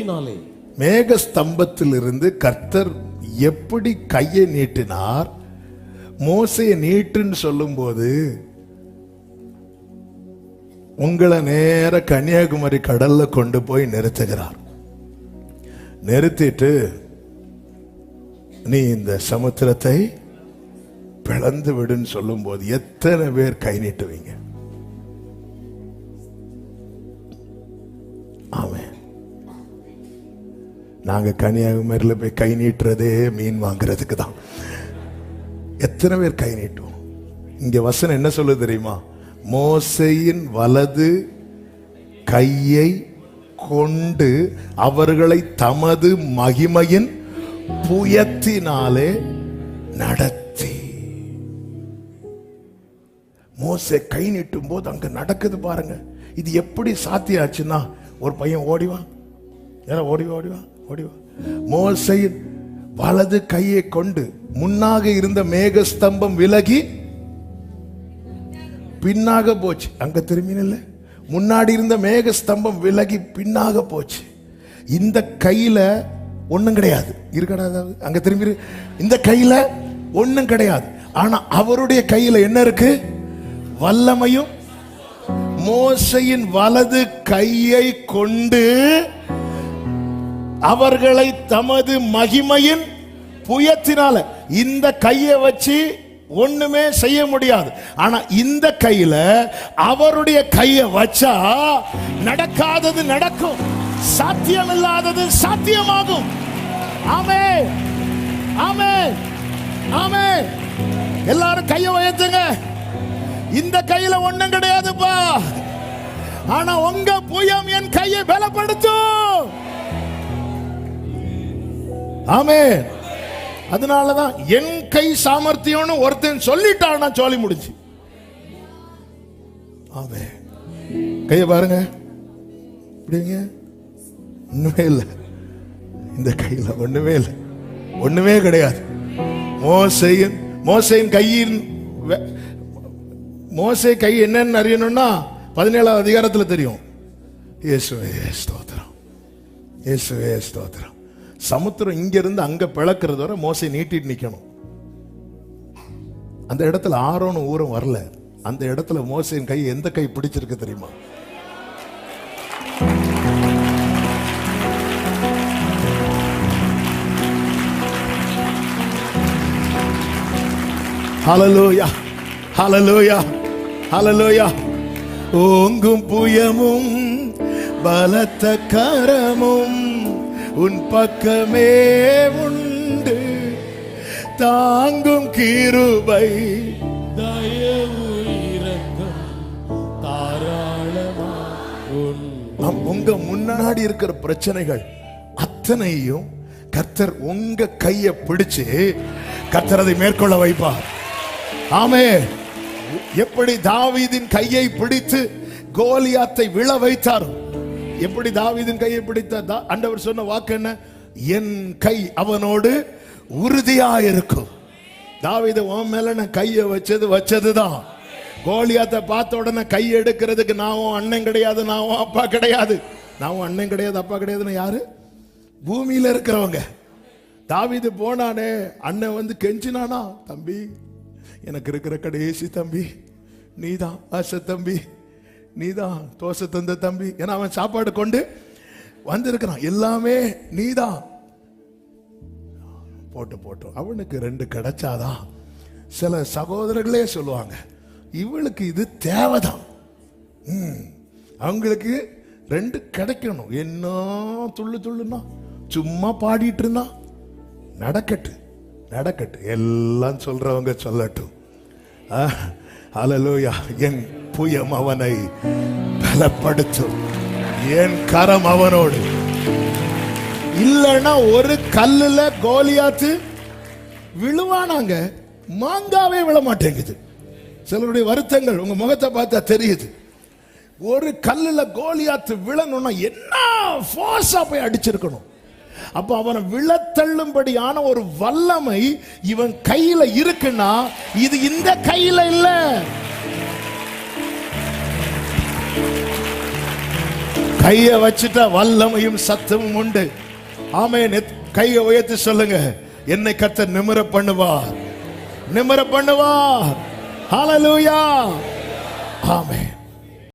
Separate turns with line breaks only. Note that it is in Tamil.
புயத்தினாலே
மேக ஸ்தம்பத்திலிருந்து கர்த்தர் எப்படி கையை நீட்டினார்? மோசையை நீட்டுன்னு சொல்லும்போது உங்களை நேர கன்னியாகுமரி கடல்ல கொண்டு போய் நிறுத்துகிறார். நிறுத்திட்டு நீ இந்த சமுத்திரத்தை பிளந்து விடுன்னு சொல்லும்போது எத்தனை பேர் கை நீட்டுவீங்க? நாங்கள் கன்னியாகுமரியில் போய் கை நீட்டுறதே மீன் வாங்குறதுக்கு தான். எத்தனை பேர் கை நீட்டுவோம்? இங்கே வசனம் என்ன சொல்லுது தெரியுமா? மோசையின் வலது கையை கொண்டு அவர்களை தமது மகிமையின் புயத்தினாலே நடத்தி. மோசை கை நீட்டும் போது அங்க நடக்குது பாருங்க. இது எப்படி சாத்தியாச்சுன்னா ஒரு பையன் ஓடிவான் ஏன்னா ஓடிவா ஓடிவான் மோசையின் வலது கையை கொண்டு முன்னாக இருந்த மேக ஸ்தம்பம் விலகி பின்னாக போச்சு. அங்க திரும்பினில்ல. முன்னாடி இருந்த மேக ஸ்தம்பம் விலகி பின்னாக போச்சு. இந்த கையில ஒன்றும் கிடையாது. இருக்கடா அங்க திரும்பி இந்த கையில ஒன்றும் கிடையாது. ஆனா அவருடைய கையில என்ன இருக்கு? வல்லமையும் மோசையின் வலது கையை கொண்டு அவர்களை தமது மகிமையின் புயத்தினால இந்த கையை வச்சு ஒண்ணுமே செய்ய முடியாது. ஆனா இந்த கையில அவருடைய கையை வச்சா நடக்காதது நடக்கும். சாத்தியமில்லாதது சாத்தியமாகும். ஆமே ஆமே ஆமே எல்லாரும் கையை உயர்த்துங்க. இந்த கையில ஒண்ணும் கிடையாதுப்பா. ஆனா உங்க புயம் என் கையை பலப்படுத்தும். ஆமே அதனாலதான் என் கை சாமர்த்தியம்னு ஒருத்தன் சொல்லிட்டான்னா சோலி முடிஞ்சு. ஆமே கைய பாருங்க. இப்படிங்க ஒண்ணுமே இல்லை. இந்த கையில ஒண்ணுமே இல்லை. ஒண்ணுமே கிடையாது. மோசையின் மோசையின் கையின் மோசை கை என்னன்னு அறியணும்னா பதினேழாவது அதிகாரத்துல தெரியும். இயேசுவே ஸ்தோத்திரம். இயேசுவே ஸ்தோத்திரம். சமுத்திரம் இங்கிருந்து அங்க பிளக்கிறது வரை மோசை நீட்டிட்டு நிக்கணும். அந்த இடத்துல ஆரோனும் ஊரும் வரல. அந்த இடத்துல மோசையின் கை எந்த கை பிடிச்சிருக்கு தெரியுமா? ஹலலோயா ஹலலோயா ஹலலோயா ஓங்கும் புயமும் பலத்த கரமும் உன் பக்கமே உண்டு. தாங்கும் கிருபை.
தயவு இரக்கம் தாராளமா உன்
நம் உங்க முன்னாடி இருக்கிற பிரச்சனைகள் அத்தனையும் கர்த்தர் உங்க கையை பிடிச்சு கர்த்தர் அதை மேற்கொள்ள வைப்பார். ஆமே. எப்படி தாவீதின் கையை பிடித்து கோலியாத்தை விழ வைத்தார்? எப்படி தாவீதின் கையை பிடித்த அண்டவர் சொன்ன வாக்கு என்ன? என் கை அவனோடு உறுதியா இருக்கும் தாவீது உன் மேல நான் கையை வச்சது வச்சதுதான். கோலியாத்தை பார்த்த உடனே கை எடுக்கிறதுக்கு நான் உன் அண்ணன் கிடையாது நான் உன் அப்பா கிடையாது. நான் உன் அண்ணன் கிடையாது அப்பா கிடையாதுன்னு யாரு? பூமியில இருக்கிறவங்க. தாவிது போனானே அண்ணன் வந்து கெஞ்சினானா தம்பி எனக்கு இருக்கிற கடைசி தம்பி நீதான் ஆசை தம்பி நீதான். தோசை தந்த தம்பி. ஏன்னா அவன் சாப்பாடு கொண்டு வந்திருக்கிறான். எல்லாமே நீதான். போட்டு போட்டோம் அவனுக்கு ரெண்டு கிடைச்சாதான் சில சகோதரர்களே சொல்லுவாங்க இவளுக்கு இது தேவைதான். ம். அவங்களுக்கு ரெண்டு கிடைக்கணும். என்ன துள்ளு துள்ளுனா சும்மா பாடிட்டு இருந்தா நடக்கட்டு நடக்கட்டு. எல்லாம் சொல்றவங்க சொல்லட்டும். அலலோயா என் புயம் அவனை பலப்படுத்தும் என் கரம் அவனோடு? இல்லைன்னா ஒரு கல்லுல கோலியாத்து விழுவானாங்க. மாங்காவே விழ மாட்டேங்குது சிலருடைய வருத்தங்கள் உங்க முகத்தை பார்த்தா தெரியுது. ஒரு கல்லுல கோலியாத்து விழணும்னா என்ன ஃபோர்ஸா போய் அடிச்சிருக்கணும்? அப்ப அவனை விழத்தள்ளும்படியான ஒரு வல்லமை இவன் கையில இருக்குன்னா இது இந்த கையில இல்லை. கைய வச்சுட்டா வல்லமையும் சத்தமும் உண்டு. ஆமே எத்- கையை உயர்த்தி சொல்லுங்க. என்னை கத்த நிமிர பண்ணுவார். நிமிர பண்ணுவார். ஹalleluya ஆமென்.